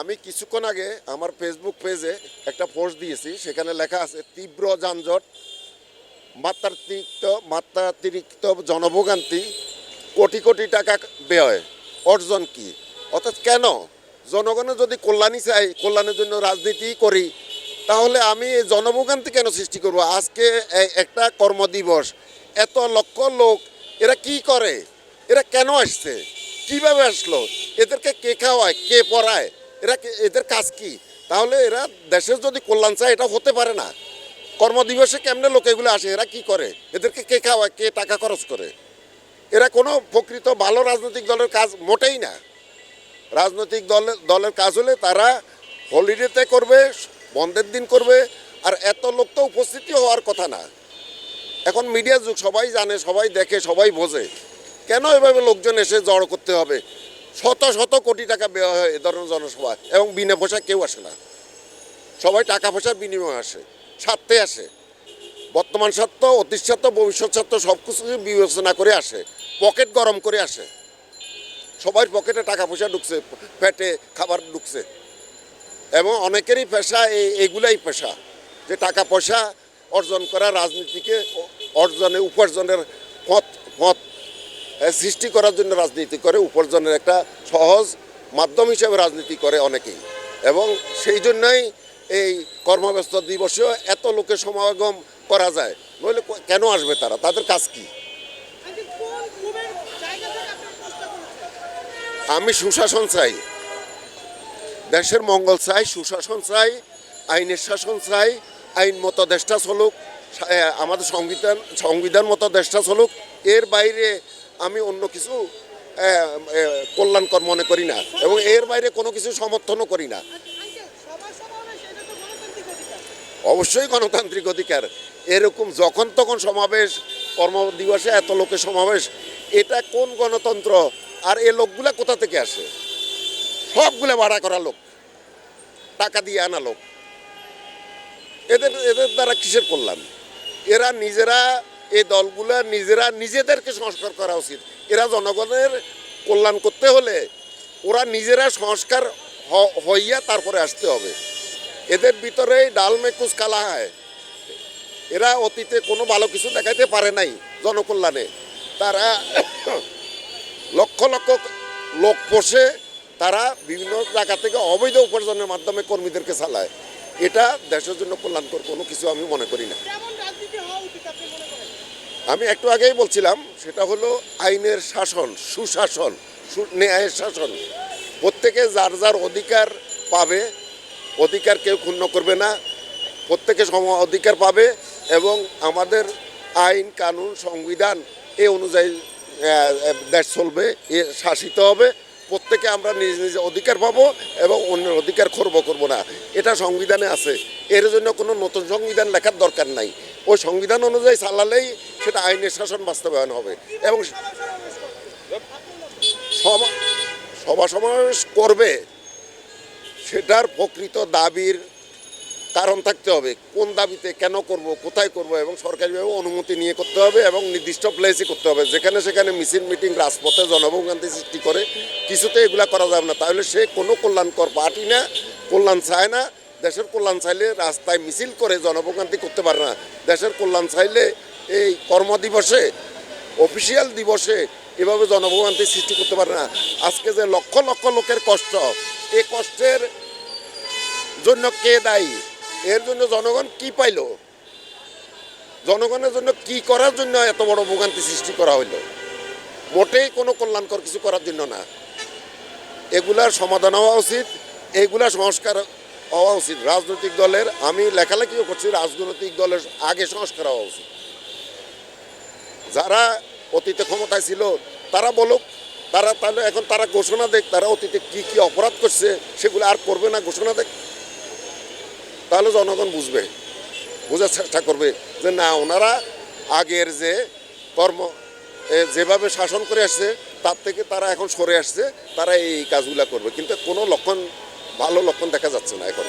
আমি কিছুক্ষণ আগে আমার ফেসবুক পেজে একটা পোস্ট দিয়েছি, সেখানে লেখা আছে, তীব্র যানজট, মাত্রাতিরিক্ত মাত্রাতিরিক্ত জনভোগান্তি, কোটি কোটি টাকা ব্যয়। অর্জন কি? অর্থাৎ কেন? জনগণের যদি কল্যাণই চাই কল্যাণের জন্য রাজনীতি করি, তাহলে আমি জনভোগান্তি কেন সৃষ্টি করব? আজকে একটা কর্মদিবস, এত লক্ষ লোক, এরা কি করে? এরা কেন আসছে? কীভাবে আসলো? এদেরকে কে খাওয়ায়? কে পড়ায়? এরা এদের কাজ কি? তাহলে এরা দেশের যদি কল্যাণ চায়, এটা হতে পারে না। কর্মদিবসে কেমনে লোক এগুলো আসে? এরা কি করে? এদেরকে কে খাওয়ায় কে টাকা খরচ করে? এরা কোনো প্রকৃত ভালো রাজনৈতিক দলের কাজ মোটেই না। রাজনৈতিক দলের দলের কাজ হলে তারা হলিডেতে করবে, বন্ধের দিন করবে, আর এত লোক তো উপস্থিতি হওয়ার কথা না। এখন মিডিয়া যুগ, সবাই জানে, সবাই দেখে, সবাই বোঝে। কেন এভাবে লোকজন এসে জড়ো করতে হবে? শত শত কোটি টাকা ব্যয় হয় এ ধরনের জনসভা এবং বিনা পয়সা কেউ আসে না। সবাই টাকা পয়সার বিনিময়ে আসে, স্বার্থে আসে। বর্তমান স্বার্থ, অতীত স্বার্থ, ভবিষ্যৎ স্বার্থ সব কিছু বিবেচনা করে আসে, পকেট গরম করে আসে। সবার পকেটে টাকা পয়সা ঢুকছে পেটে খাবার ঢুকছে। এবং অনেকেরই পেশা এই এগুলাই পেশা, যে টাকা পয়সা অর্জন করা রাজনীতিকে অর্জনে, উপার্জনের পথ পথ সৃষ্টি করার জন্য রাজনীতি করে উপার্জনের একটা সহজ মাধ্যম হিসেবে রাজনীতি করে অনেকেই। এবং সেই জন্যই এই কর্মব্যস্ত দিবসেও এত লোকের সমাগম করা যায়। নইলে কেন আসবে তারা? তাদের কাজ কি? আমি সুশাসন চাই। দেশের মঙ্গল চাই সুশাসন চাই আইনের শাসন চাই আইন মতো দেশটা চলুক আমাদের সংবিধান সংবিধান মতো দেশটা চলুক এর বাইরে আমি অন্য কিছু কল্যাণকর মনে করি না এবং এর বাইরে কোনো কিছু সমর্থনও করি না। অবশ্যই গণতান্ত্রিক অধিকার। এরকম যখন তখন সমাবেশ কর্মদিবসে এত লোকের সমাবেশ, এটা কোন গণতন্ত্র আর এ লোকগুলা কোথা থেকে আসে? সবগুলো ভাড়া করা লোক, টাকা দিয়ে আনা লোক। এদের এদের দ্বারা কিসের কল্যাণ? এরা নিজেরা এই দলগুলা নিজেরা নিজেদেরকে সংস্কার করা উচিত। এরা জনগণের কল্যাণ করতে হলে ওরা নিজেরা সংস্কার হইয়া তারপরে আসতে হবে। এদের ভিতরে ডাল মেকুস কালা হয়। এরা অতীতে কোনো ভালো কিছু দেখাইতে পারে নাই জনকল্যাণে। তারা লক্ষ লক্ষ লোক পোষে তারা বিভিন্ন জায়গা থেকে অবৈধ উপার্জনের মাধ্যমে কর্মীদেরকে চালায়। এটা দেশের জন্য কল্যাণকর কোনো কিছু আমি মনে করি না। আমি একটু আগেই বলছিলাম, সেটা হলো আইনের শাসন, সুশাসন ন্যায়ের শাসন। প্রত্যেকে যার যার অধিকার পাবে, অধিকার কেউ ক্ষুণ্ণ করবে না। প্রত্যেকে সম অধিকার পাবে এবং আমাদের আইন, কানুন, সংবিধান এ অনুযায়ী দেশ চলবে, এ শাসিত হবে। প্রত্যেকে আমরা নিজ নিজ অধিকার পাবো এবং অন্যের অধিকার খর্ব করব না। এটা সংবিধানে আছে। এর জন্য কোনো নতুন সংবিধান লেখার দরকার নাই। ওই সংবিধান অনুযায়ী চালালেই সেটা আইনের শাসন বাস্তবায়ন হবে। এবং সভা সভা সমাবেশ করবে, সেটার প্রকৃত দাবির কারণ থাকতে হবে। কোন দাবিতে কেন করব, কোথায় করব এবং সরকারিভাবে অনুমতি নিয়ে করতে হবে এবং নির্দিষ্ট প্লেসে করতে হবে। যেখানে সেখানে মিছিল, মিটিং, রাজপথে জনভোগান্তি সৃষ্টি করে কিছুতে এগুলা করা যাবে না। তাহলে সে কোনো কল্যাণকর পার্টি না, কল্যাণ চায় না দেশের কল্যাণ চাইলে রাস্তায় মিছিল করে জনভোগান্তি করতে পারে না। দেশের কল্যাণ চাইলে এই কর্মদিবসে, অফিসিয়াল দিবসে এভাবে জনভোগান্তি সৃষ্টি করতে পারে না। আজকে যে লক্ষ লক্ষ লোকের কষ্ট এই কষ্টের জন্য কে দায়ী? এর জন্য জনগণ কি পাইল? জনগণের জন্য কি করার জন্য এত বড় ভোগান্তি সৃষ্টি করা হইল? মোটেই কোনো কল্যাণকর কিছু করার জন্য না। এগুলার সমাধান হওয়া উচিত, এগুলা সংস্কার হওয়া উচিত। রাজনৈতিক দলের, আমি লেখালেখিও করছি, রাজনৈতিক দলের আগে সংস্কার হওয়া উচিত। যারা অতীতে ক্ষমতায় ছিল, তারা বলুক, তারা তাহলে এখন তারা ঘোষণা দেখ, তারা অতীতে কি কি অপরাধ করছে, সেগুলো আর করবে না, ঘোষণা দেখ। তাহলে জনগণ বুঝবে, বোঝার চেষ্টা করবে যে না, ওনারা আগের যে কর্ম যেভাবে শাসন করে আসছে, তার থেকে তারা এখন সরে আসছে, তারা এই কাজগুলা করবে। কিন্তু কোনো লক্ষণ ভালো লক্ষণ দেখা যাচ্ছে না এখন।